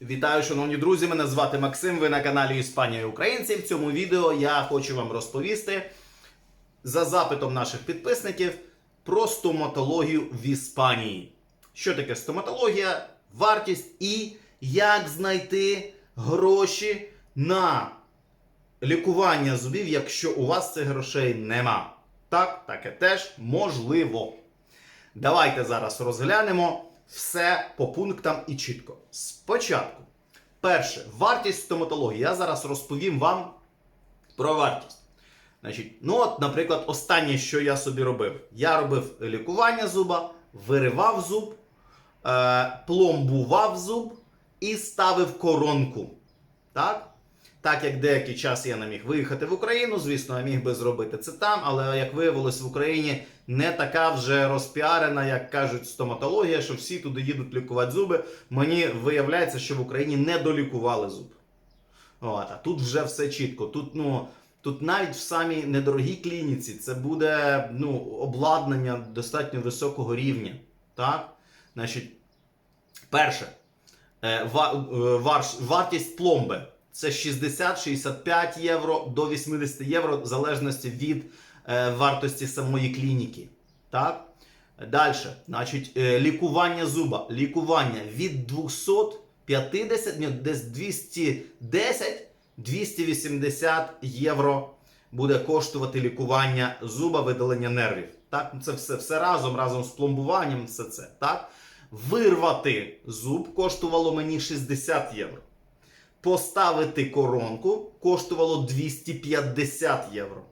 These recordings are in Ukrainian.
Вітаю, шановні друзі! Мене звати Максим. Ви на каналі Іспанія і Українці. В цьому відео я хочу вам розповісти за запитом наших підписників про стоматологію в Іспанії. Що таке стоматологія, вартість і як знайти гроші на лікування зубів, якщо у вас цих грошей нема. Так, таке теж можливо. Давайте зараз розглянемо все по пунктам і чітко. Спочатку, перше, вартість стоматології. Я зараз розповім вам про вартість. Значить, ну от, наприклад, останнє, що я собі робив. Я робив лікування зуба, виривав зуб, е, пломбував зуб і ставив коронку. Так? Так як деякий час я не міг виїхати в Україну, звісно, я міг би зробити це там, але як виявилось в Україні не така вже розпіарена, як кажуть, стоматологія, що всі туди їдуть лікувати зуби. Мені виявляється, що в Україні не долікували зуб. От, а тут вже все чітко. Тут, ну, тут навіть в самій недорогій клініці це буде ну, обладнання достатньо високого рівня. Так? Значить, перше, е, е, вартість пломби. Це 60-65 євро до 80 євро, в залежності від е, вартості самої клініки. Так? Далі, значить, е, лікування зуба. Лікування від 250, ні, десь 210-280 євро буде коштувати лікування зуба, видалення нервів. Так? Це все, все разом, разом з пломбуванням, все це. Так? Вирвати зуб коштувало мені 60 євро. Поставити коронку коштувало 250 євро.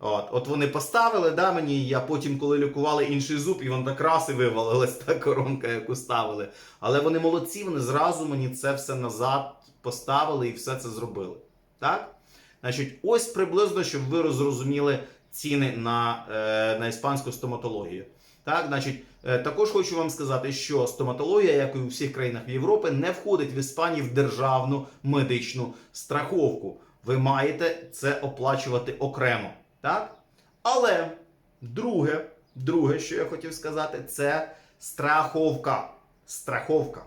От, от вони поставили, да, мені, я потім, коли лікували інший зуб, і вон так раз і вивалилась та коронка, яку ставили. Але вони молодці, вони зразу мені це все назад поставили і все це зробили. Так? Значить, ось приблизно, щоб ви зрозуміли ціни на, е, на іспанську стоматологію. Так, значить, е, також хочу вам сказати, що стоматологія, як і у всіх країнах Європи, не входить в Іспанії в державну медичну страховку. Ви маєте це оплачувати окремо. Так? Але друге, друге, що я хотів сказати, це страховка. Страховка.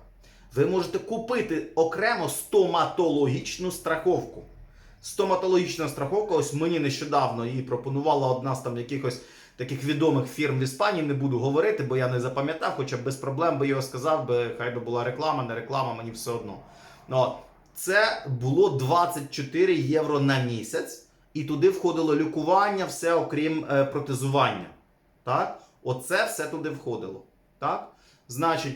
Ви можете купити окремо стоматологічну страховку. Стоматологічна страховка, ось мені нещодавно її пропонувала одна з там якихось таких відомих фірм в Іспанії. Не буду говорити, бо я не запам'ятав, хоча б без проблем би його сказав, би хай би була реклама, не реклама, мені все одно. Ну, це було 24 євро на місяць, і туди входило лікування, все окрім е, протезування. Так? Оце все туди входило. Так? Значить,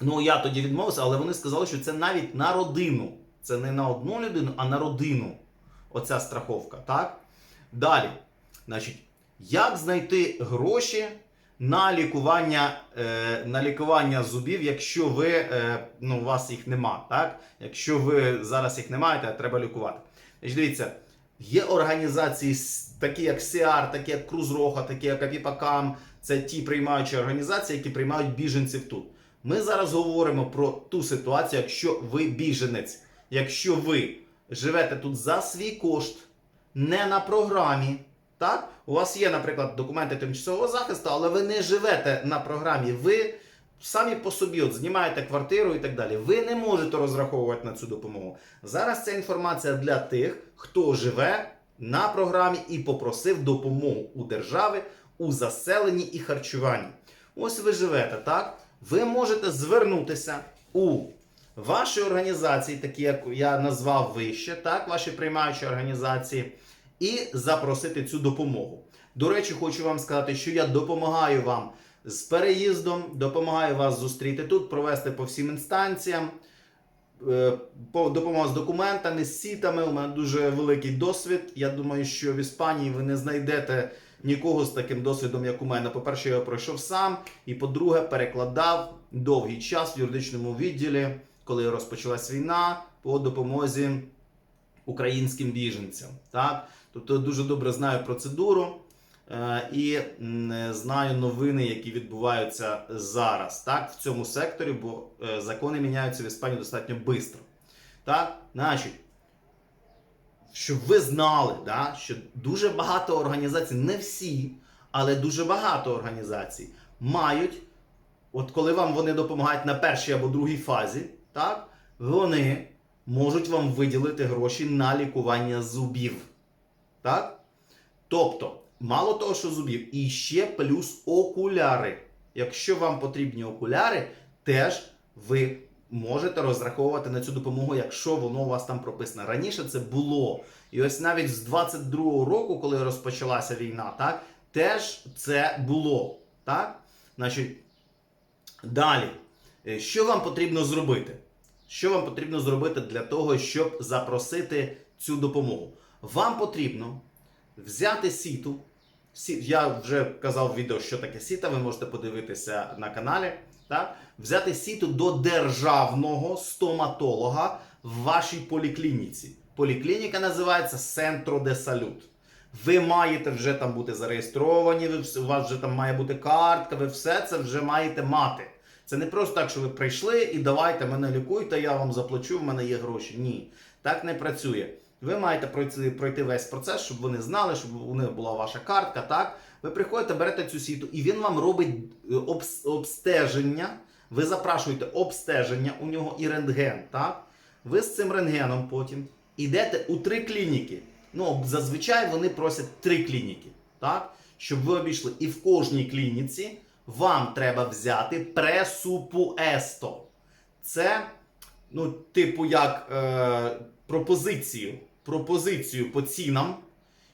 ну я тоді відмовився, але вони сказали, що це навіть на родину. Це не на одну людину, а на родину. Оця страховка. Так? Далі. Значить, як знайти гроші на лікування, е, на лікування зубів, якщо ви, е, ну, у вас їх нема, так? Якщо ви зараз їх не маєте, треба лікувати. Значить, дивіться, є організації, такі як СІАР, такі як Крузроха, такі як Апіпакам. Це ті приймаючі організації, які приймають біженців тут. Ми зараз говоримо про ту ситуацію, якщо ви біженець, якщо ви живете тут за свій кошт, не на програмі. Так? У вас є, наприклад, документи тимчасового захисту, але ви не живете на програмі. Ви самі по собі от, знімаєте квартиру і так далі. Ви не можете розраховувати на цю допомогу. Зараз ця інформація для тих, хто живе на програмі і попросив допомогу у держави у заселенні і харчуванні. Ось ви живете, так? Ви можете звернутися у ваші організації, такі як я назвав вище, так, ваші приймаючі організації, і запросити цю допомогу. До речі, хочу вам сказати, що я допомагаю вам з переїздом, допомагаю вас зустріти тут, провести по всім інстанціям. е, Допомога з документами, з сітами. У мене дуже великий досвід. Я думаю, що в Іспанії ви не знайдете нікого з таким досвідом, як у мене. По-перше, я пройшов сам. І по-друге, перекладав довгий час в юридичному відділі, коли розпочалась війна, по допомозі українським біженцям. Так? Тобто дуже добре знаю процедуру е, і знаю новини, які відбуваються зараз так, в цьому секторі, бо е, закони міняються в Іспанії достатньо швидко. Так? Значить, щоб ви знали, да, що дуже багато організацій, не всі, але дуже багато організацій мають, от коли вам вони допомагають на першій або другій фазі, так, вони можуть вам виділити гроші на лікування зубів. Так? Тобто, мало того, що зубів, і ще плюс окуляри. Якщо вам потрібні окуляри, теж ви можете розраховувати на цю допомогу, якщо воно у вас там прописано. Раніше це було. І ось навіть з 22-го року, коли розпочалася війна, так, теж це було. Так? Значить, далі. Е, Що вам потрібно зробити? Що вам потрібно зробити для того, щоб запросити цю допомогу? Вам потрібно взяти сіту. Я вже казав в відео, що таке сіта, ви можете подивитися на каналі. Так? Взяти сіту до державного стоматолога в вашій поліклініці. Поліклініка називається Центро де Салют. Ви маєте вже там бути зареєстровані, у вас вже там має бути картка, ви все це вже маєте мати. Це не просто так, що ви прийшли і давайте мене лікуйте, я вам заплачу, в мене є гроші. Ні, так не працює. Ви маєте пройти, пройти весь процес, щоб вони знали, щоб у них була ваша картка. Так, ви приходите, берете цю сіту, і він вам робить е, обс- обстеження. Ви запрашуєте обстеження у нього і рентген. Так, ви з цим рентгеном потім йдете у три клініки. Ну, зазвичай вони просять три клініки, так? Щоб ви обійшли. І в кожній клініці вам треба взяти пресупуесто. Це, ну, типу, як е, пропозицію. Пропозицію по цінам,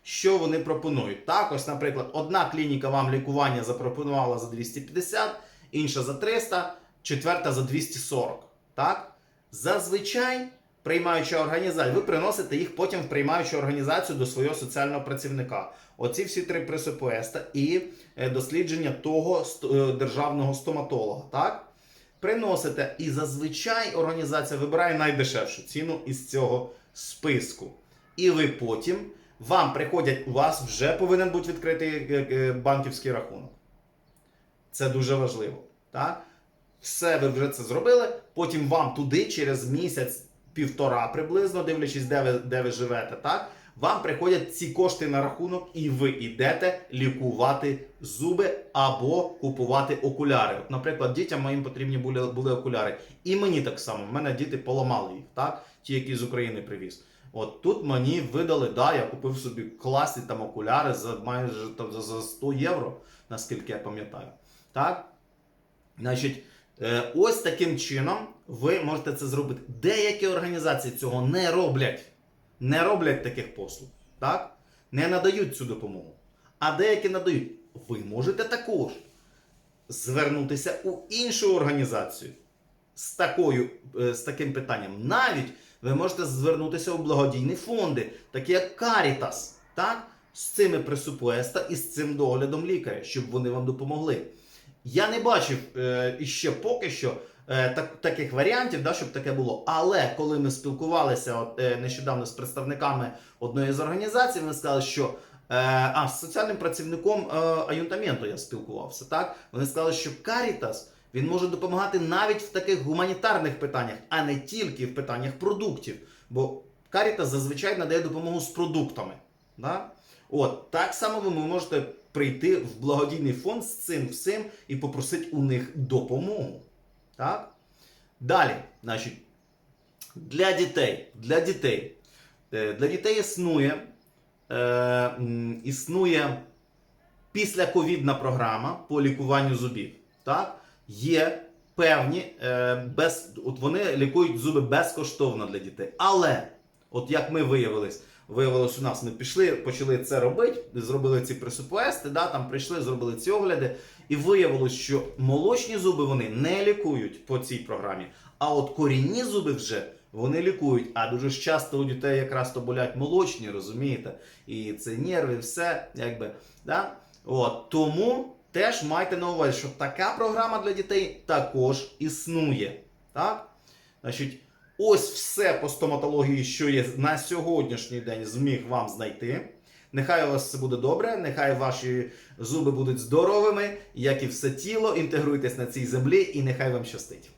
що вони пропонують. Так, ось, наприклад, одна клініка вам лікування запропонувала за 250, інша за 300, четверта за 240. Так? Зазвичай приймаюча організація, ви приносите їх потім в приймаючу організацію до свого соціального працівника. Оці всі три пресупуеста і е, дослідження того е, державного стоматолога. Так? Приносите, і зазвичай організація вибирає найдешевшу ціну із цього списку. І ви потім вам приходять, у вас вже повинен бути відкритий е, банківський рахунок. Це дуже важливо. Так? Все, ви вже це зробили. Потім вам туди через місяць, півтора приблизно, дивлячись, де ви, де ви живете, так? Вам приходять ці кошти на рахунок, і ви йдете лікувати зуби або купувати окуляри. От, наприклад, дітям моїм потрібні були, були окуляри. І мені так само. В мене діти поламали їх, так? Ті, які з України привіз. От тут мені видали, да, я купив собі класні там окуляри за майже там, за, за 100 євро, наскільки я пам'ятаю. Так? Значить, е, ось таким чином ви можете це зробити. Деякі організації цього не роблять. Не роблять таких послуг. Так? Не надають цю допомогу. А деякі надають. Ви можете також звернутися у іншу організацію з, такою, е, з таким питанням. Навіть ви можете звернутися у благодійні фонди, такі як Caritas, так? з цими пресупуеста і з цим доглядом лікаря, щоб вони вам допомогли. Я не бачив е, іще поки що так, таких варіантів, да, щоб таке було. Але коли ми спілкувалися от, е, нещодавно з представниками одної з організацій, вони сказали, що е, а з соціальним працівником е, Аюнтаменту я спілкувався. Так вони сказали, що Caritas він може допомагати навіть в таких гуманітарних питаннях, а не тільки в питаннях продуктів. Бо Caritas зазвичай надає допомогу з продуктами. Да? От, так само ви можете прийти в благодійний фонд з цим всім і попросити у них допомогу. Так? Далі, значить, для дітей. Для дітей. Е, Для дітей існує, е, існує післяковідна програма по лікуванню зубів. Так? Є певні, е, без, от вони лікують зуби безкоштовно для дітей. Але, от як ми виявились, виявилось у нас, ми пішли, почали це робити, зробили ці пресупуести, да, там прийшли, зробили ці огляди, і виявилось, що молочні зуби вони не лікують по цій програмі. А от корінні зуби вже вони лікують. А дуже ж часто у дітей якраз то болять молочні, розумієте? І це нерви, все, якби. Да? От, тому теж майте на увазі, що така програма для дітей також існує. Так? Значить, ось все по стоматології, що є на сьогоднішній день, зміг вам знайти. Нехай у вас все буде добре, нехай ваші зуби будуть здоровими, як і все тіло. Інтегруйтесь на цій землі, і нехай вам щастить.